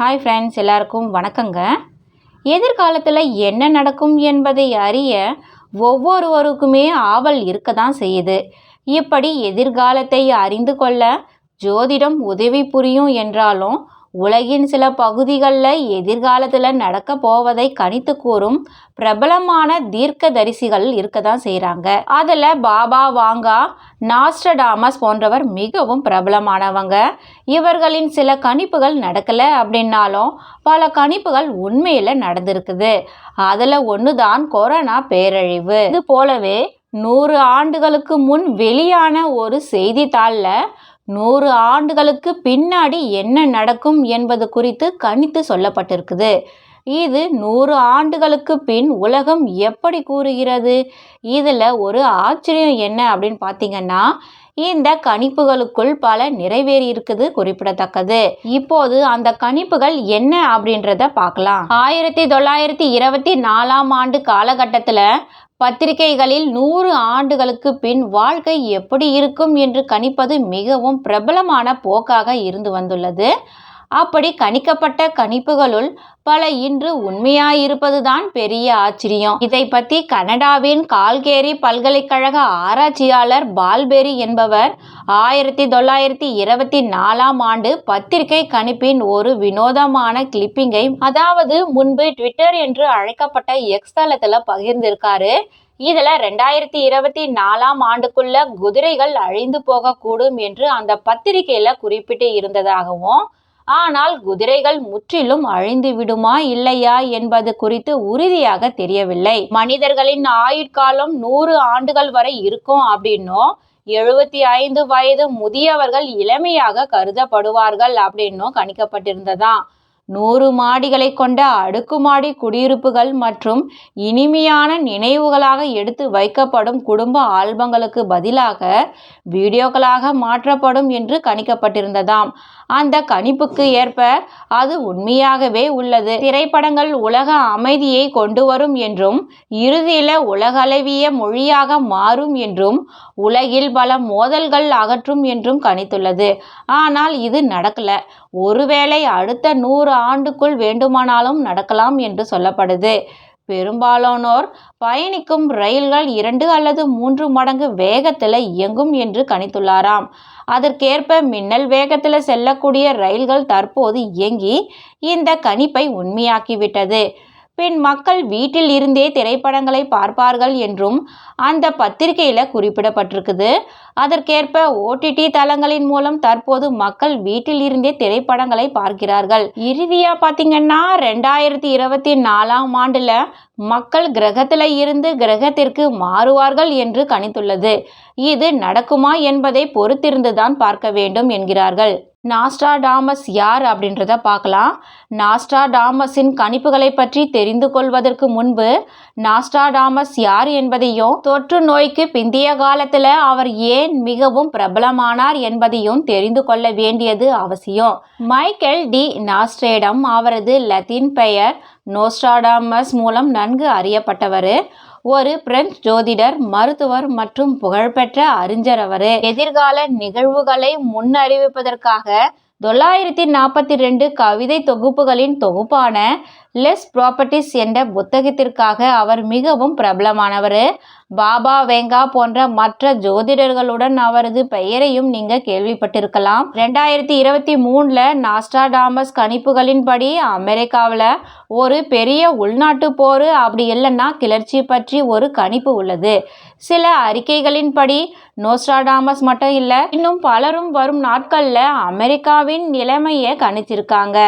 Hi friends எல்லாருக்கும் வணக்கங்க. எதிர்காலத்தில் என்ன நடக்கும் என்பதை அறிய ஒவ்வொருவருக்குமே ஆவல் இருக்க தான் செய்யுது. இப்படி எதிர்காலத்தை அறிந்து கொள்ள ஜோதிடம் உதவி புரியும் என்றாலும் உலகின் சில பகுதிகளில் எதிர்காலத்தில் நடக்க போவதை கணித்து கூறும் பிரபலமான தீர்க்க தரிசிகள் இருக்க தான் செய்கிறாங்க அதில் பாபா வாங்கா நாஸ்டடாமஸ் போன்றவர் மிகவும் பிரபலமானவங்க. இவர்களின் சில கணிப்புகள் நடக்கலை அப்படின்னாலும் பல கணிப்புகள் உண்மையில் நடந்திருக்குது. அதில் ஒன்று தான் கொரோனா பேரழிவு. இது போலவே நூறு ஆண்டுகளுக்கு முன் வெளியான ஒரு செய்தித்தாளில் நூறு ஆண்டுகளுக்கு பின்னாடி என்ன நடக்கும் என்பது குறித்து கணித்து சொல்லப்பட்டிருக்குது. இது நூறு ஆண்டுகளுக்கு பின் உலகம் எப்படி கூறுகிறது? இதில் ஒரு ஆச்சரியம் என்ன அப்படின்னு பார்த்தீங்கன்னா இந்த கணிப்புகளுக்குள் பல நிறைவேறி இருக்குது குறிப்பிடத்தக்கது. இப்போது அந்த கணிப்புகள் என்ன அப்படின்றத பார்க்கலாம். ஆயிரத்தி தொள்ளாயிரத்தி இருபத்தி நாலாம் ஆண்டு காலகட்டத்தில் பத்திரிகைகளில் நூறு ஆண்டுகளுக்கு பின் வாழ்க்கை எப்படி இருக்கும் என்று கணிப்பது மிகவும் பிரபலமான போக்காக இருந்து வந்துள்ளது. அப்படி கணிக்கப்பட்ட கணிப்புகளுள் பல இன்று உண்மையாயிருப்பதுதான் பெரிய ஆச்சரியம். இதை பற்றி கனடாவின் கால்கேரி பல்கலைக்கழக ஆராய்ச்சியாளர் பால்பெரி என்பவர் ஆயிரத்தி தொள்ளாயிரத்தி இருபத்தி நாலாம் ஆண்டு பத்திரிகை கணிப்பின் ஒரு வினோதமான கிளிப்பிங்கை அதாவது முன்பு ட்விட்டர் என்று அழைக்கப்பட்ட எக்ஸ் தளத்தில் பகிர்ந்திருக்காரு. இதில் ரெண்டாயிரத்தி இருபத்தி நாலாம் ஆண்டுக்குள்ள குதிரைகள் அழிந்து போகக்கூடும் என்று அந்த பத்திரிகையில் குறிப்பிட்டு இருந்ததாகவும் ஆனால் குதிரைகள் முற்றிலும் அழிந்து விடுமா இல்லையா என்பது குறித்து உறுதியாக தெரியவில்லை. மனிதர்களின் ஆயுட்காலம் நூறு ஆண்டுகள் வரை இருக்கும் அப்படின்னும் எழுபத்தி ஐந்து வயது முதியவர்கள் இளமையாக கருதப்படுவார்கள் அப்படின்னும் கணிக்கப்பட்டிருந்ததா? நூறு மாடிகளை கொண்ட அடுக்குமாடி குடியிருப்புகள் மற்றும் இனிமையான நினைவுகளாக எடுத்து வைக்கப்படும் குடும்ப ஆல்பங்களுக்கு பதிலாக வீடியோக்களாக மாற்றப்படும் என்று கணிக்கப்பட்டிருந்ததாம். அந்த கணிப்புக்கு ஏற்ப அது உண்மையாகவே உள்ளது. திரைப்படங்கள் உலக அமைதியை கொண்டு வரும் என்றும் இறுதியில் உலகளவிய மொழியாக மாறும் என்றும் உலகில் பல மோதல்கள் அகற்றும் என்றும் கணித்துள்ளது. ஆனால் இது நடக்கல. ஒருவேளை அடுத்த நூறு ஆண்டுக்குள் வேண்டுமானாலும் நடக்கலாம் என்று சொல்லப்படுது. பெரும்பாலானோர் பயணிக்கும் ரயில்கள் இரண்டு அல்லது மூன்று மடங்கு வேகத்தில் இயங்கும் என்று கணித்துள்ளாராம். அதற்கேற்ப மின்னல் வேகத்தில் செல்லக்கூடிய ரயில்கள் தற்போது இயங்கி இந்த கணிப்பை உண்மையாக்கிவிட்டது. பின் மக்கள் வீட்டில் இருந்தே திரைப்படங்களை பார்ப்பார்கள் என்றும் அந்த பத்திரிகையில் குறிப்பிடப்பட்டிருக்குது. அதற்கேற்ப ஓடிடி தளங்களின் மூலம் தற்போது மக்கள் வீட்டில் இருந்தே திரைப்படங்களை பார்க்கிறார்கள். இறுதியாக பார்த்தீங்கன்னா ரெண்டாயிரத்தி இருபத்தி நாலாம் ஆண்டில் மக்கள் கிரகத்தில் இருந்து கிரகத்திற்கு மாறுவார்கள் என்று கணித்துள்ளது. இது நடக்குமா என்பதை பொறுத்திருந்துதான் பார்க்க வேண்டும் என்கிறார்கள். நாஸ்டாடாமஸ் யார் அப்படின்றத பார்க்கலாம். நாஸ்டாடாமஸின் கணிப்புகளை பற்றி தெரிந்து கொள்வதற்கு முன்பு நாஸ்டாடாமஸ் யார் என்பதையும் தொற்று நோய்க்கு பிந்தைய காலத்தில் அவர் ஏன் மிகவும் பிரபலமானார் என்பதையும் தெரிந்து கொள்ள வேண்டியது அவசியம். Michael D. நாஸ்ட்ரேடம் அவரது லத்தீன் பெயர் நோஸ்டாடாமஸ் மூலம் நன்கு அறியப்பட்டவர். ஒரு பிரெஞ்சு ஜோதிடர் மருத்துவர் மற்றும் புகழ்பெற்ற அறிஞர் அவர். எதிர்கால நிகழ்வுகளை முன்னறிவிப்பதற்காக தொள்ளாயிரத்தி நாற்பத்தி ரெண்டு கவிதை தொகுப்புகளின் தொகுப்பான லெஸ் ப்ராப்பர்ட்டிஸ் என்ற புத்தகத்திற்காக அவர் மிகவும் பிரபலமானவர். பாபா வேங்கா போன்ற மற்ற ஜோதிடர்களுடன் அவரது பெயரையும் நீங்க கேள்விப்பட்டிருக்கலாம். ரெண்டாயிரத்தி இருபத்தி மூணில் நாஸ்டாடாமஸ் கணிப்புகளின்படி அமெரிக்காவில் ஒரு பெரிய உள்நாட்டு போர் அப்படி இல்லைன்னா கிளர்ச்சி பற்றி ஒரு கணிப்பு உள்ளது. சில அறிக்கைகளின்படி நோஸ்டாடாமஸ் மட்டும் இல்லை இன்னும் பலரும் வரும் நாட்களில் அமெரிக்காவின் நிலைமையை கணிச்சிருக்காங்க.